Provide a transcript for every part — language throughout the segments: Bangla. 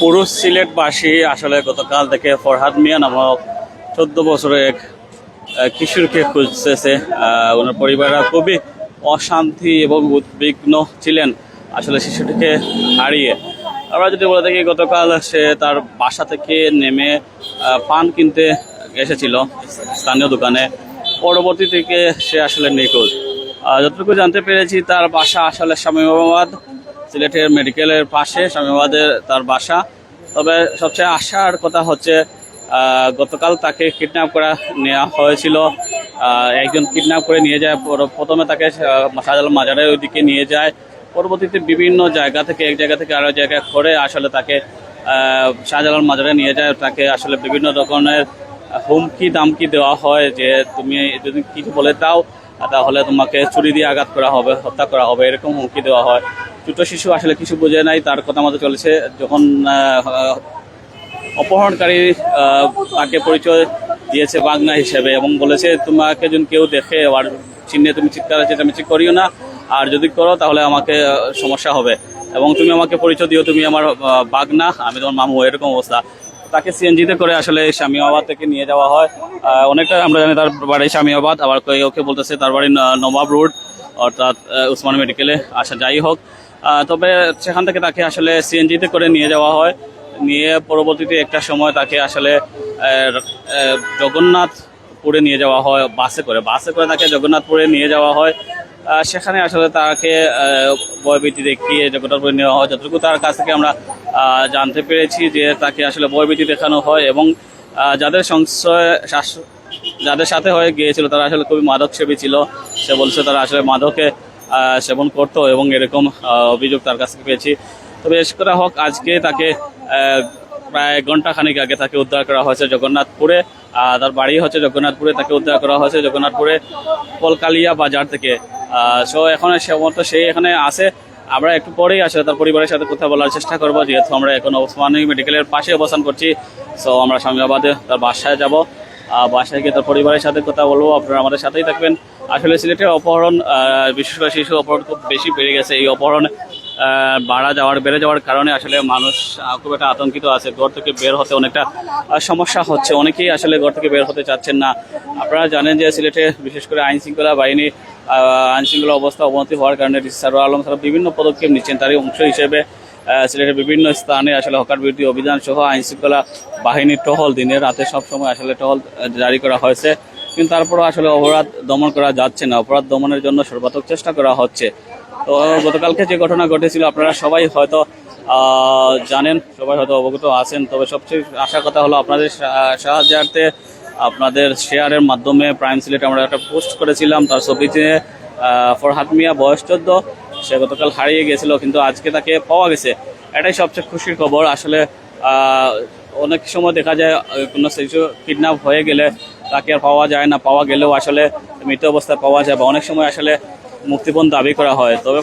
পুরুষ সিলেটবাসী আসলে গতকাল থেকে ফরহাদ মিয়া নামক চোদ্দ বছরের এক কিশোরকে খুঁজতেছে। ওনার পরিবাররা খুবই অশান্তি এবং উদ্বিগ্ন ছিলেন আসলে শিশুটিকে হারিয়ে। আমরা যদি বলে থাকি, গতকাল সে তার বাসা থেকে নেমে পান কিনতে এসেছিল স্থানীয় দোকানে। পরবর্তী থেকে সে আসলে নিখোঁজ। যতটুকু জানতে পেরেছি, তার বাসা আসলে শামীমাবাদ সিলেটের মেডিকেলের পাশে স্বামীবাদের তার বাসা। তবে সবচেয়ে আশার কথা হচ্ছে গতকাল তাকে কিডন্যাপ করা নেওয়া হয়েছিল। একজন কিডন্যাপ করে নিয়ে যায় প্রথমে তাকে শাহজালাল মাজারের ওইদিকে নিয়ে যায়। পরবর্তীতে বিভিন্ন জায়গা থেকে, এক জায়গা থেকে আরও জায়গায় করে আসলে তাকে শাহজালাল মাজারে নিয়ে যায়। তাকে আসলে বিভিন্ন রকমের হুমকি দামকি দেওয়া হয় যে, তুমি যদি কিছু বলে দাও, তাহলে তোমাকে ছুরি দিয়ে আঘাত করা হবে, হত্যা করা হবে। এরকম হুমকি দেওয়া হয়। ছোট শিশু আসলে কিছু বোঝে নাই, তার কথা মতো চলেছে। যখন অপহরণকারী তাকে পরিচয় দিয়েছে বাগনা হিসেবে এবং বলেছে, তোমাকে যদি কেউ দেখে আর চিহ্নে তুমি চিৎকার চেঁচামেচি করিও না। আর যদি করো, তাহলে আমাকে সমস্যা হবে। এবং তুমি আমাকে পরিচয় দিও, তুমি আমার বাগনা, আমি তোমার মামু, এরকম অবস্থা। তাকে সিএনজিতে করে আসলে শামিয়াবাদ থেকে নিয়ে যাওয়া হয়। অনেকটা আমরা জানি তার বাড়ি শামিয়াবাদ আবার ওকে বলতেছে তার বাড়ি নবাব রোড, অর্থাৎ উসমান মেডিকেলে আসা যাই হোক। তবে সেখান থেকে তাকে আসলে সিএনজিতে করে নিয়ে যাওয়া হয়। নিয়ে পরবর্তীতে একটা সময় তাকে আসলে জগন্নাথপুরে নিয়ে যাওয়া হয়, বাসে করে। বাসে করে তাকে জগন্নাথপুরে নিয়ে যাওয়া হয়। সেখানে আসলে তাকে ভয়ভীতি দেখিয়ে জগন্নাথপুরে নেওয়া হয়। যতটুকু তার কাছ থেকে আমরা জানতে পেরেছি যে তাকে আসলে ভয়ভীতি দেখানো হয় এবং যাদের সংশয় যাদের সাথে হয়ে গিয়েছিল, তারা আসলে খুবই মাদক সেবী ছিল। সে বলছে তারা আসলে মাদকে সেবন করতো এবং এরকম অভিযোগ তার কাছ থেকে পেয়েছি। তবে এস করা হোক, আজকে তাকে প্রায় ঘণ্টা খানিক আগে তাকে উদ্ধার করা হয়েছে জগন্নাথপুরে। তার বাড়ি হচ্ছে জগন্নাথপুরে, তাকে উদ্ধার করা হয়েছে জগন্নাথপুরে কলকালিয়া বাজার থেকে। সো এখন সে মতো সে এখানে আছে। আমরা একটু পরেই আসলে তার পরিবারের সাথে কথা বলার চেষ্টা করব, যেহেতু আমরা এখন ওসমানী মেডিকেলের পাশে অবস্থান করছি। সো আমরা স্বামীবাদে তার বাসায় যাব। বাসায় গিয়ে তার পরিবারের সাথে কথা বলব। আপনারা আমাদের সাথেই থাকবেন। আসলে সিলেটের অপহরণ বিশেষ করে শিশু অপহরণ খুব বেশি বেড়ে গেছে। এই অপহরণ বাড়া যাওয়ার, বেড়ে যাওয়ার কারণে আসলে মানুষ খুব একটা আতঙ্কিত আছে। ঘর থেকে বের হতে অনেকটা সমস্যা হচ্ছে। অনেকেই আসলে ঘর থেকে বের হতে চাচ্ছেন না। আপনারা জানেন যে সিলেটে বিশেষ করে আইন শৃঙ্খলা বাহিনী আইন শৃঙ্খলা অবস্থা অবনতি হওয়ার কারণে সারুর আলম সাহেব বিভিন্ন পদক্ষেপ নিচ্ছেন। তারই অংশ হিসেবে সিলেটের বিভিন্ন স্থানে আসলে হকার বিরোধী অভিযান সহ আইন শৃঙ্খলা বাহিনীর টহল দিনে রাতে সবসময় আসলে টহল জারি করা হয়েছে। কিন্তু তারপরও আসলে অপরাধ দমন করা যাচ্ছে না। অপরাধ দমনের জন্য সর্বাত্মক চেষ্টা করা হচ্ছে। তো গতকালকে যে ঘটনা ঘটেছিল, আপনারা সবাই হয়তো জানেন, সবাই হয়তো অবগত আছেন। তবে সবচেয়ে আশা কথা হলো আপনাদের সাহায্যার্থে আপনাদের শেয়ারের মাধ্যমে প্রাইম সিলেট আমরা একটা পোস্ট করেছিলাম। তার ছবিতে ফরহাদ মিয়া বয়স চোদ্দ। সে গতকাল হারিয়ে গেছিল, কিন্তু আজকে তাকে পাওয়া গেছে। এটাই সবচেয়ে খুশির খবর। আসলে অনেক সময় দেখা যায়, কোনো শিশু কিডন্যাপ হয়ে গেলে তাকে আর পাওয়া যায় না, পাওয়া গেলেও আসলে মৃত অবস্থায় পাওয়া যায় বা অনেক সময় আসলে মুক্তিপণ দাবি করা হয়। তবে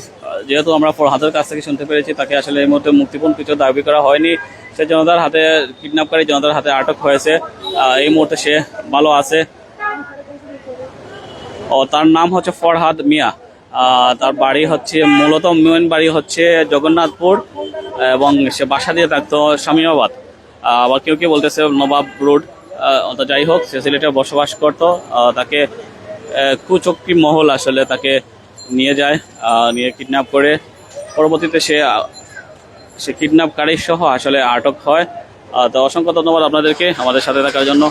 যেহেতু আমরা ফরহাদের কাছ থেকে শুনতে পেরেছি, তাকে আসলে এই মুহূর্তে মুক্তিপণ কিছু দাবি করা হয়নি। সে জনতার হাতে কিডন্যাপকারী জনতার হাতে আটক হয়েছে। এই মুহূর্তে সে ভালো আছে। ও, তার নাম হচ্ছে ফরহাদ মিয়া। তার বাড়ি হচ্ছে, মূলত মেন বাড়ি হচ্ছে জগন্নাথপুর এবং সে বাসা দিয়ে থাকতো শামীমাবাদ আবার কেউ কেউ বলতেছে নবাব রোড। যাই হোক, সে সিলেটে বসবাস করতো তাকে কুচক্রি মহল আসলে তাকে নিয়ে যায় নিয়ে কিডন্যাপ করে। পরবর্তীতে সে সে কিডন্যাপকারী সহ আসলে আটক হয়। তো অসংখ্য ধন্যবাদ আপনাদেরকে আমাদের সাথে থাকার জন্য।